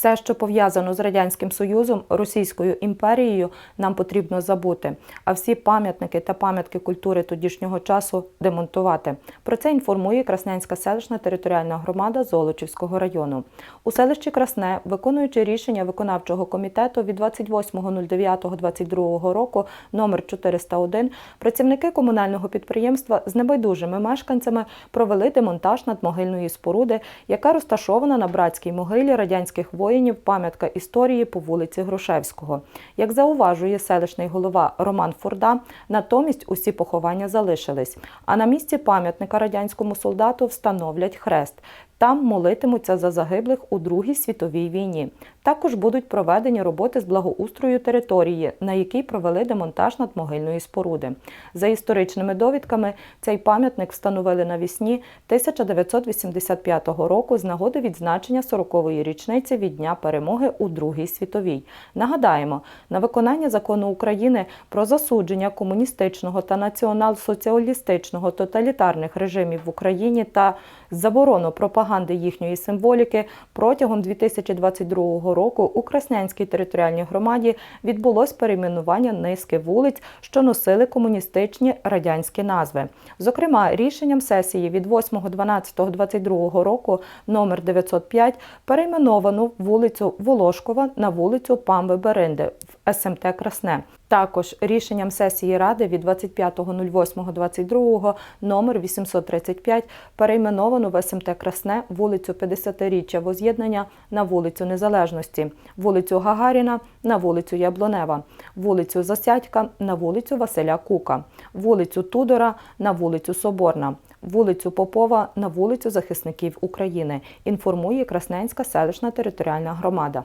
Все, що пов'язано з радянським союзом, Російською імперією, нам потрібно забути. А всі пам'ятники та пам'ятки культури тодішнього часу демонтувати. Про це інформує Краснянська селищна територіальна громада Золочівського району. У селищі Красне, виконуючи рішення виконавчого комітету від 28.09.22 року номер 401, працівники комунального підприємства з небайдужими мешканцями провели демонтаж надмогильної споруди, яка розташована на братській могилі радянських воїнів пам'ятка історії по вулиці Грушевського. Як зауважує селищний голова Роман Фурда, натомість усі поховання залишились. А на місці пам'ятника радянському солдату встановлять хрест. Там молитимуться за загиблих у Другій світовій війні. Також будуть проведені роботи з благоустрою території, на якій провели демонтаж надмогильної споруди. За історичними довідками, цей пам'ятник встановили навісні 1985 року з нагоди відзначення 40-ї річниці від Дня перемоги у Другій світовій. Нагадаємо, на виконання закону України про засудження комуністичного та націонал-соціалістичного тоталітарних режимів в Україні та заборону пропаганди їхньої символіки протягом 2022 року у Краснянській територіальній громаді відбулось перейменування низки вулиць, що носили комуністичні радянські назви. Зокрема, рішенням сесії від 8.12.22 року номер 905 перейменовано вулицю Волошкова на вулицю Памби Беринди в СМТ Красне. Також рішенням сесії Ради від 25.08.22 номер 835 перейменовано в СМТ Красне вулицю 50-річчя воз'єднання на вулицю Незалежності, вулицю Гагаріна на вулицю Яблонева, вулицю Засядька на вулицю Василя Кука, вулицю Тудора на вулицю Соборна, вулицю Попова на вулицю Захисників України. Інформує Красненська селищна територіальна громада.